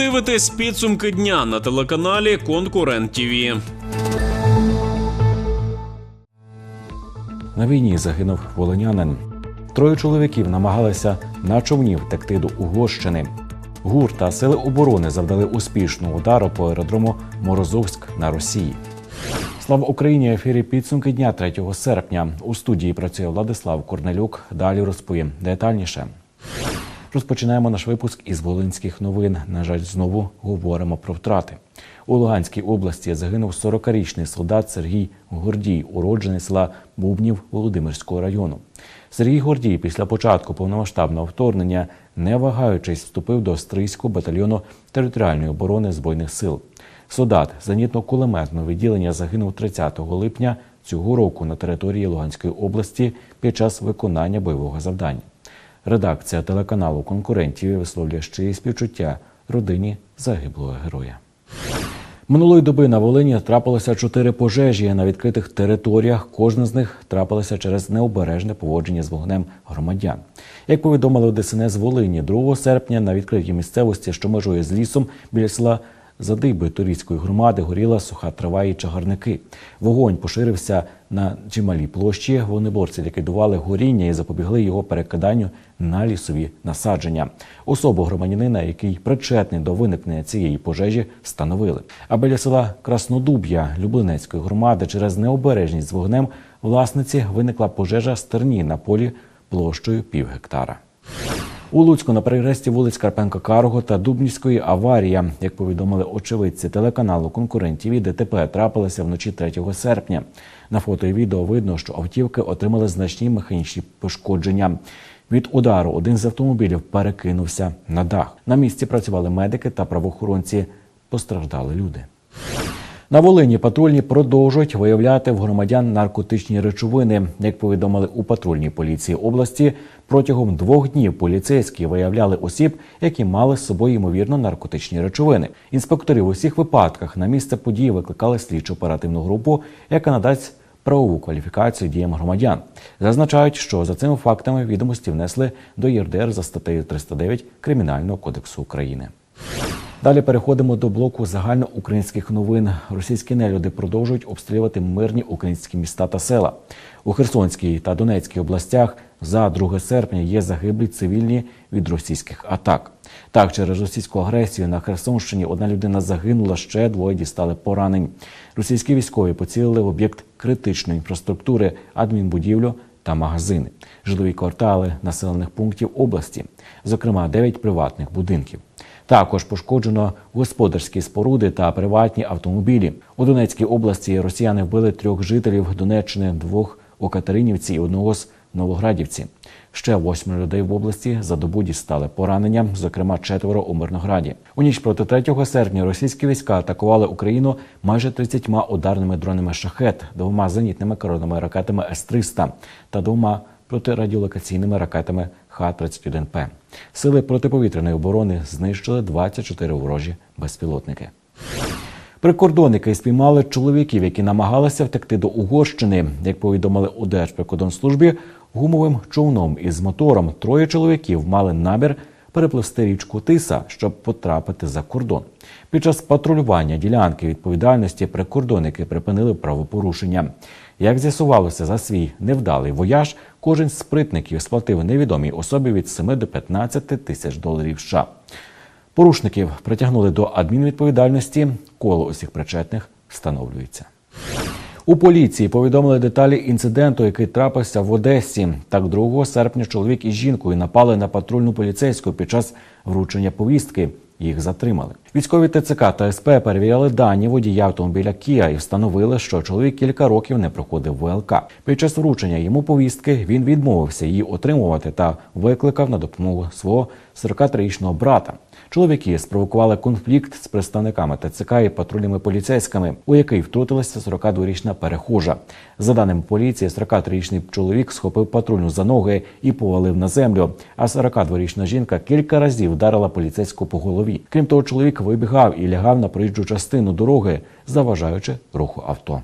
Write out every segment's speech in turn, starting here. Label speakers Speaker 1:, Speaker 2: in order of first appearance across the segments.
Speaker 1: дивитесь підсумки дня на телеканалі Конкурент ТІВІ.
Speaker 2: На війні загинув волинянин. Троє чоловіків намагалися на човні втекти до Угорщини. ГУР та сили оборони завдали успішного удару по аеродрому Морозовськ на Росії. Слава Україні! Ефірі підсумки дня 3 серпня. У студії працює Владислав Корнелюк. Далі розповім детальніше. Розпочинаємо наш випуск із волинських новин. На жаль, знову говоримо про втрати. У Луганській області загинув 40-річний солдат Сергій Гордій, уроджений села Бубнів Володимирського району. Сергій Гордій після початку повномасштабного вторгнення, не вагаючись, вступив до Стрийського батальйону територіальної оборони збройних сил. Солдат зенітно-кулеметного відділення загинув 30 липня цього року на території Луганської області під час виконання бойового завдання. Редакція телеканалу конкурентів висловлює щирі співчуття родині загиблого героя. Минулої доби на Волині трапилося чотири пожежі на відкритих територіях. Кожна з них трапилася через необережне поводження з вогнем громадян. Як повідомили у ДСНС Волині, 2 серпня на відкритій місцевості, що межує з лісом біля села Задиби Турійської громади горіла суха трава і чагарники. Вогонь поширився на чималій площі. Вогнеборці ліквідували горіння і запобігли його перекиданню на лісові насадження. Особу громадянина, який причетний до виникнення цієї пожежі, встановили. А біля села Краснодуб'я Люблинецької громади через необережність з вогнем власниці виникла пожежа стерні на полі площею пів гектара. У Луцьку на перехресті вулиць Карпенка Карого та Дубнівської аварія, як повідомили очевидці телеканалу конкурентів, ДТП трапилося вночі 3 серпня. На фото і відео видно, що автівки отримали значні механічні пошкодження. Від удару один з автомобілів перекинувся на дах. На місці працювали медики та правоохоронці. Постраждали люди. На Волині патрульні продовжують виявляти в громадян наркотичні речовини. Як повідомили у патрульній поліції області, протягом двох днів поліцейські виявляли осіб, які мали з собою ймовірно наркотичні речовини. Інспектори в усіх випадках на місце події викликали слідчо оперативну групу, яка надасть правову кваліфікацію діям громадян. Зазначають, що за цими фактами відомості внесли до ЄРДР за статтею 309 Кримінального кодексу України. Далі переходимо до блоку загальноукраїнських новин. Російські нелюди продовжують обстрілювати мирні українські міста та села. У Херсонській та Донецькій областях за 2 серпня є загиблі цивільні від російських атак. Так, через російську агресію на Херсонщині одна людина загинула, ще двоє дістали поранень. Російські військові поцілили в об'єкт критичної інфраструктури, адмінбудівлю та магазини, житлові квартали населених пунктів області, зокрема 9 приватних будинків. Також пошкоджено господарські споруди та приватні автомобілі. У Донецькій області росіяни вбили трьох жителів Донеччини, двох у Катеринівці і одного з Новоградівці. Ще восьмеро людей в області за добу дістали поранення, зокрема четверо у Мирнограді. У ніч проти 3 серпня російські війська атакували Україну майже 30 ударними дронами шахет, двома зенітними керованими ракетами С-300 та двома протирадіолокаційними ракетами Х-31П. Сили протиповітряної оборони знищили 24 ворожі безпілотники. Прикордонники спіймали чоловіків, які намагалися втекти до Угорщини. Як повідомили у Держприкордонслужбі, гумовим човном із мотором троє чоловіків мали намір перепливсти річку Тиса, щоб потрапити за кордон. Під час патрулювання ділянки відповідальності прикордонники припинили правопорушення. Як з'ясувалося за свій невдалий вояж, кожен з спритників сплатив невідомій особі від 7 до 15 тисяч доларів США. Порушників притягнули до адмінвідповідальності. Коло усіх причетних встановлюється. У поліції повідомили деталі інциденту, який трапився в Одесі. Так, 2 серпня чоловік із жінкою напали на патрульну поліцейську під час вручення повістки. Їх затримали. Військові ТЦК та СП перевіряли дані водія автомобіля Кія і встановили, що чоловік кілька років не проходив ВЛК. Під час вручення йому повістки він відмовився її отримувати та викликав на допомогу свого 43-річного брата. Чоловіки спровокували конфлікт з представниками ТЦК і патрульними поліцейськими, у який втрутилася 42-річна перехожа. За даними поліції, 43-річний чоловік схопив патрульну за ноги і повалив на землю. А 42-річна жінка кілька разів вдарила поліцейську по голові. Крім того, чоловік вибігав і лягав на проїжджу частину дороги, заважаючи руху авто.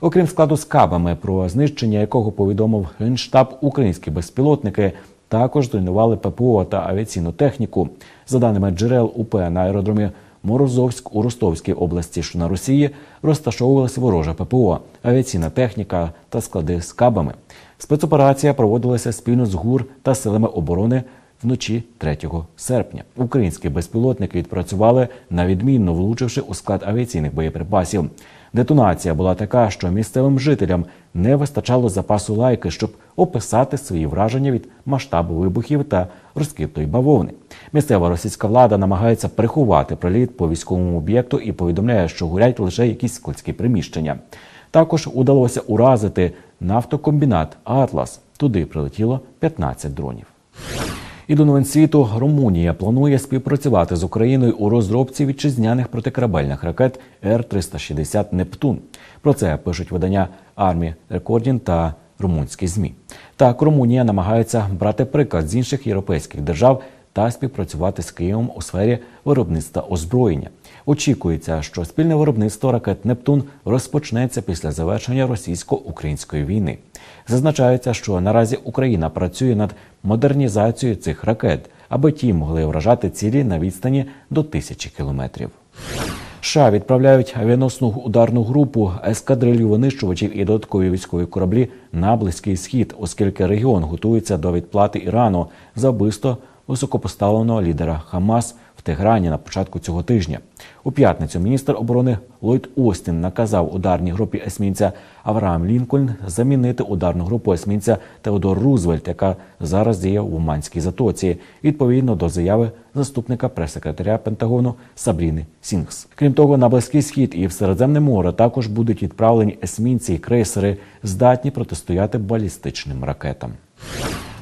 Speaker 2: Окрім складу з кабами, про знищення якого повідомив генштаб, українські безпілотники також зруйнували ППО та авіаційну техніку. За даними джерел УП на аеродромі Морозовськ у Ростовській області, що на Росії, розташовувалася ворожа ППО, авіаційна техніка та склади з кабами. Спецоперація проводилася спільно з ГУР та силами оборони вночі 3 серпня. Українські безпілотники відпрацювали на відмінно, влучивши у склад авіаційних боєприпасів. Детонація була така, що місцевим жителям не вистачало запасу лайки, щоб описати свої враження від масштабу вибухів та розкиптої бавовни. Місцева російська влада намагається приховати приліт по військовому об'єкту і повідомляє, що горять лише якісь складські приміщення. Також удалося уразити нафтокомбінат Атлас. Туди прилетіло 15 дронів. І до новин світу Румунія планує співпрацювати з Україною у розробці вітчизняних протикорабельних ракет Р-360 Нептун. Про це пишуть видання армії Рекордін та румунські змі. Так, Румунія намагається брати приклад з інших європейських держав та співпрацювати з Києвом у сфері виробництва озброєння. Очікується, що спільне виробництво ракет Нептун розпочнеться після завершення російсько-української війни. Зазначається, що наразі Україна працює над модернізацією цих ракет, аби ті могли вражати цілі на відстані до тисячі кілометрів. США відправляють авіаносну ударну групу ескадрилью винищувачів і додаткові військові кораблі на близький схід, оскільки регіон готується до відплати Ірану за вбивство високопоставленого лідера Хамас Теграні на початку цього тижня. У п'ятницю міністр оборони Ллойд Остін наказав ударній групі есмінця Авраам Лінкольн замінити ударну групу есмінця Теодор Рузвельт, яка зараз діє в Уманській затоці, відповідно до заяви заступника прес-секретаря Пентагону Сабріни Сінгс. Крім того, на близький схід і в Середземне море також будуть відправлені есмінці і крейсери, здатні протистояти балістичним ракетам.